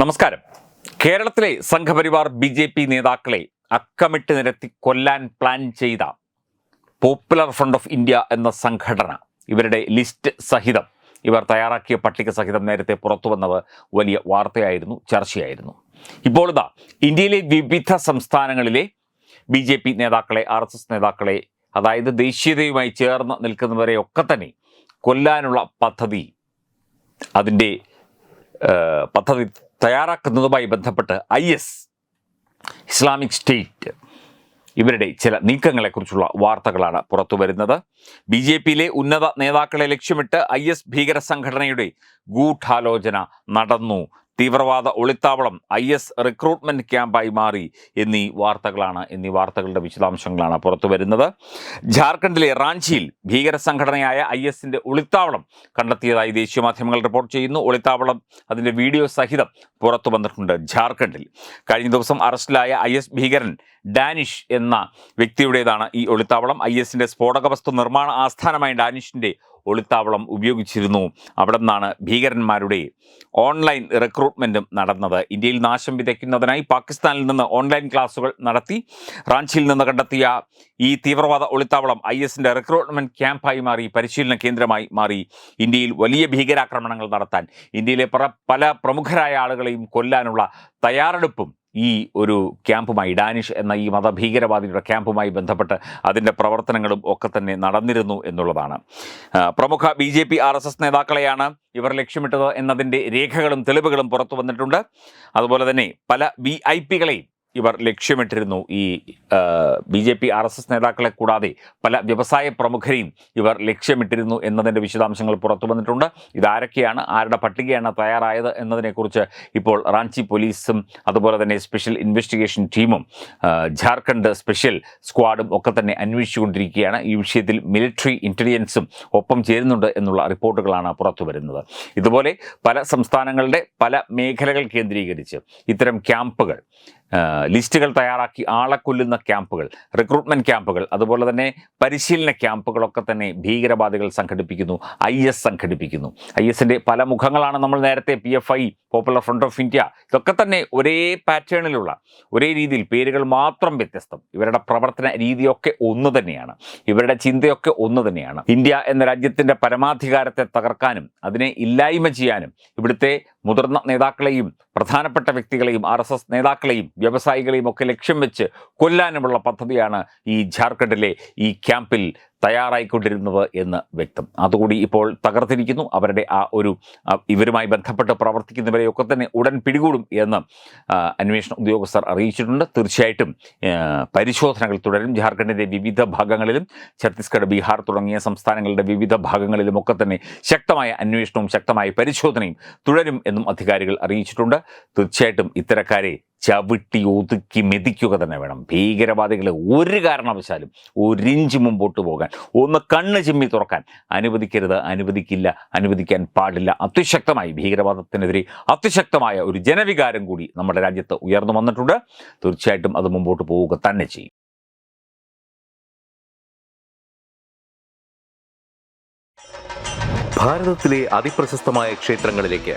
നമസ്കാരം. കേരളത്തിലെ Sangh Parivar B J P നേതാക്കളെ അക്കമിട്ട് നിരത്തി കൊല്ലാൻ പ്ലാൻ ചെയ്ത പോപ്പുലർ ഫ്രണ്ട് ഓഫ് ഇന്ത്യ എന്ന സംഘടന ഇവരുടെ ലിസ്റ്റ് സഹിതം ഇവർ തയ്യാറാക്കിയ പട്ടിക സഹിതം നേരത്തെ പുറത്തു വന്നത് വലിയ വാർത്തയായിരുന്നു ചർച്ചയായിരുന്നു. ഇപ്പോൾ ഇതാ ഇന്ത്യയിലെ വിവിധ സംസ്ഥാനങ്ങളിലെ ബി ജെ പി നേതാക്കളെ ആർ എസ് എസ് നേതാക്കളെ അതായത് ദേശീയതയുമായി ചേർന്ന് നിൽക്കുന്നവരെയൊക്കെ തന്നെ കൊല്ലാനുള്ള പദ്ധതി അതിന്റെ പദ്ധതി തയ്യാറാക്കുന്നതുമായി ബന്ധപ്പെട്ട് ഐ എസ് ഇസ്ലാമിക് സ്റ്റേറ്റ് ഇവരുടെ ചില നീക്കങ്ങളെക്കുറിച്ചുള്ള വാർത്തകളാണ് പുറത്തു വരുന്നത്. ബി ജെ പിയിലെ ഉന്നത നേതാക്കളെ ലക്ഷ്യമിട്ട് ഐ എസ് ഭീകര സംഘടനയുടെ ഗൂഢാലോചന നടന്നു. തീവ്രവാദ ഒളിത്താവളം ഐ എസ് റിക്രൂട്ട്മെന്റ് ക്യാമ്പായി മാറി എന്നീ വാർത്തകളാണ് എന്നീ വാർത്തകളുടെ വിശദാംശങ്ങളാണ് പുറത്തു വരുന്നത്. ജാർഖണ്ഡിലെ റാഞ്ചിയിൽ ഭീകര സംഘടനയായ ഐ എസിന്റെ ഒളിത്താവളം കണ്ടെത്തിയതായി ദേശീയ മാധ്യമങ്ങൾ റിപ്പോർട്ട് ചെയ്യുന്നു. ഒളിത്താവളം അതിന്റെ വീഡിയോ സഹിതം പുറത്തു വന്നിട്ടുണ്ട് ജാർഖണ്ഡിൽ. കഴിഞ്ഞ ദിവസം അറസ്റ്റിലായ ഐ എസ് ഭീകരൻ ഡാനിഷ് എന്ന വ്യക്തിയുടേതാണ് ഈ ഒളിത്താവളം. ഐ എസിന്റെ സ്ഫോടക വസ്തു നിർമ്മാണ ആസ്ഥാനമായ ഡാനിഷിന്റെ ഒളിത്താവളം ഉപയോഗിച്ചിരുന്നു. അവിടെ നിന്നാണ് ഭീകരന്മാരുടെ ഓൺലൈൻ റിക്രൂട്ട്മെന്റും നടന്നത്. ഇന്ത്യയിൽ നാശം വിതയ്ക്കുന്നതിനായി പാകിസ്ഥാനിൽ നിന്ന് ഓൺലൈൻ ക്ലാസുകൾ നടത്തി. റാഞ്ചിയിൽ നിന്ന് കണ്ടെത്തിയ ഈ തീവ്രവാദ ഒളിത്താവളം ഐ എസിന്റെ റിക്രൂട്ട്മെന്റ് ക്യാമ്പായി മാറി. പരിശീലന കേന്ദ്രമായി മാറി. ഇന്ത്യയിൽ വലിയ ഭീകരാക്രമണങ്ങൾ നടത്താൻ. ഇന്ത്യയിലെ പല പ്രമുഖരായ ആളുകളെയും കൊല്ലാനുള്ള തയ്യാറെടുപ്പും ഈ ഒരു ക്യാമ്പുമായി ഡാനിഷ് എന്ന ഈ മതഭീകരവാദിയുടെ ക്യാമ്പുമായി ബന്ധപ്പെട്ട് അതിന്റെ പ്രവർത്തനങ്ങളും ഒക്കെ തന്നെ നടന്നിരുന്നു എന്നുള്ളതാണ്. പ്രമുഖ B J P R S S നേതാക്കളെയാണ് ഇവർ ലക്ഷ്യമിട്ടത് എന്നതിന്റെ രേഖകളും തെളിവുകളും പുറത്തു വന്നിട്ടുണ്ട്. അതുപോലെ തന്നെ പല വി ഐ പികളെയും ഇവർ ലക്ഷ്യമിട്ടിരുന്നു ഈ B J P R S S നേതാക്കളെ കൂടാതെ പല വ്യവസായ പ്രമുഖരെയും ഇവർ ലക്ഷ്യമിട്ടിരുന്നു എന്നതിന്റെ വിശദാംശങ്ങൾ പുറത്തു വന്നിട്ടുണ്ട്. ഇതാരൊക്കെയാണ് ആരുടെ പട്ടികയാണ് തയ്യാറായത് എന്നതിനെക്കുറിച്ച് ഇപ്പോൾ റാഞ്ചി പോലീസും അതുപോലെ തന്നെ സ്പെഷ്യൽ ഇൻവെസ്റ്റിഗേഷൻ ടീമും ജാർഖണ്ഡ് സ്പെഷ്യൽ സ്ക്വാഡും ഒക്കെ തന്നെ അന്വേഷിച്ചുകൊണ്ടിരിക്കുകയാണ്. ഈ വിഷയത്തിൽ മിലിറ്ററി ഇന്റലിജൻസും ഒപ്പം ചേരുന്നുണ്ട് എന്നുള്ള റിപ്പോർട്ടുകളാണ് പുറത്തു വരുന്നത്. ഇതുപോലെ പല സംസ്ഥാനങ്ങളുടെ പല മേഖലകൾ കേന്ദ്രീകരിച്ച് ഇത്തരം ക്യാമ്പുകൾ ലിസ്റ്റുകൾ തയ്യാറാക്കി ആളെ കൊല്ലുന്ന ക്യാമ്പുകൾ റിക്രൂട്ട്മെന്റ് ക്യാമ്പുകൾ അതുപോലെ തന്നെ പരിശീലന ക്യാമ്പുകളൊക്കെ തന്നെ ഭീകരവാദികൾ സംഘടിപ്പിക്കുന്നു ഐ എസ് സംഘടിപ്പിക്കുന്നു. ഐ എസിന്റെ പല മുഖങ്ങളാണ് നമ്മൾ നേരത്തെ P F I popular front of India ഇതൊക്കെ തന്നെ ഒരേ പാറ്റേണിലുള്ള ഒരേ രീതിയിൽ പേരുകൾ മാത്രം വ്യത്യസ്തം. ഇവരുടെ പ്രവർത്തന രീതിയൊക്കെ ഒന്ന് തന്നെയാണ്. ഇവരുടെ ചിന്തയൊക്കെ ഒന്ന് തന്നെയാണ്. ഇന്ത്യ എന്ന രാജ്യത്തിന്റെ പരമാധികാരത്തെ തകർക്കാനും അതിനെ ഇല്ലായ്മ ചെയ്യാനും ഇവിടുത്തെ മുതിർന്ന നേതാക്കളെയും പ്രധാനപ്പെട്ട വ്യക്തികളെയും ആർ എസ് എസ് നേതാക്കളെയും വ്യവസായികളെയും ഒക്കെ ലക്ഷ്യം വെച്ച് കൊല്ലാനുമുള്ള പദ്ധതിയാണ് ഈ ജാർഖണ്ഡിലെ ഈ ക്യാമ്പിൽ തയ്യാറായിക്കൊണ്ടിരുന്നത് എന്ന് വ്യക്തം. അതുകൂടി ഇപ്പോൾ തകർത്തിരിക്കുന്നു. അവരുടെ ആ ഒരു ഇവരുമായി ബന്ധപ്പെട്ട് പ്രവർത്തിക്കുന്നവരെയൊക്കെ തന്നെ ഉടൻ പിടികൂടും എന്ന് അന്വേഷണ ഉദ്യോഗസ്ഥർ അറിയിച്ചിട്ടുണ്ട്. തീർച്ചയായിട്ടും പരിശോധനകൾ തുടരും. ജാർഖണ്ഡിന്റെ വിവിധ ഭാഗങ്ങളിലും ഛത്തീസ്ഗഡ് ബീഹാർ തുടങ്ങിയ സംസ്ഥാനങ്ങളുടെ വിവിധ ഭാഗങ്ങളിലും ഒക്കെ തന്നെ ശക്തമായ അന്വേഷണവും ശക്തമായ പരിശോധനയും തുടരും എന്നും അധികാരികൾ അറിയിച്ചിട്ടുണ്ട്. തീർച്ചയായിട്ടും ഇത്തരക്കാരെ ചവിട്ടി ഒതുക്കി മെതിക്കുക തന്നെ വേണം. ഭീകരവാദികളെ ഒരു കാരണവശാലും ഒരിഞ്ച് മുമ്പോട്ട് പോകാൻ ഒന്ന് കണ്ണ് ചിമ്മി തുറക്കാൻ അനുവദിക്കരുത് അനുവദിക്കില്ല അനുവദിക്കാൻ പാടില്ല. അതിശക്തമായി ഭീകരവാദത്തിനെതിരെ അതിശക്തമായ ഒരു ജനവികാരം കൂടി നമ്മുടെ രാജ്യത്ത് ഉയർന്നു വന്നിട്ടുണ്ട്. തീർച്ചയായിട്ടും അത് മുമ്പോട്ട് പോവുക തന്നെ ചെയ്യും. ഭാരതത്തിലെ അതിപ്രശസ്തമായ ക്ഷേത്രങ്ങളിലേക്ക്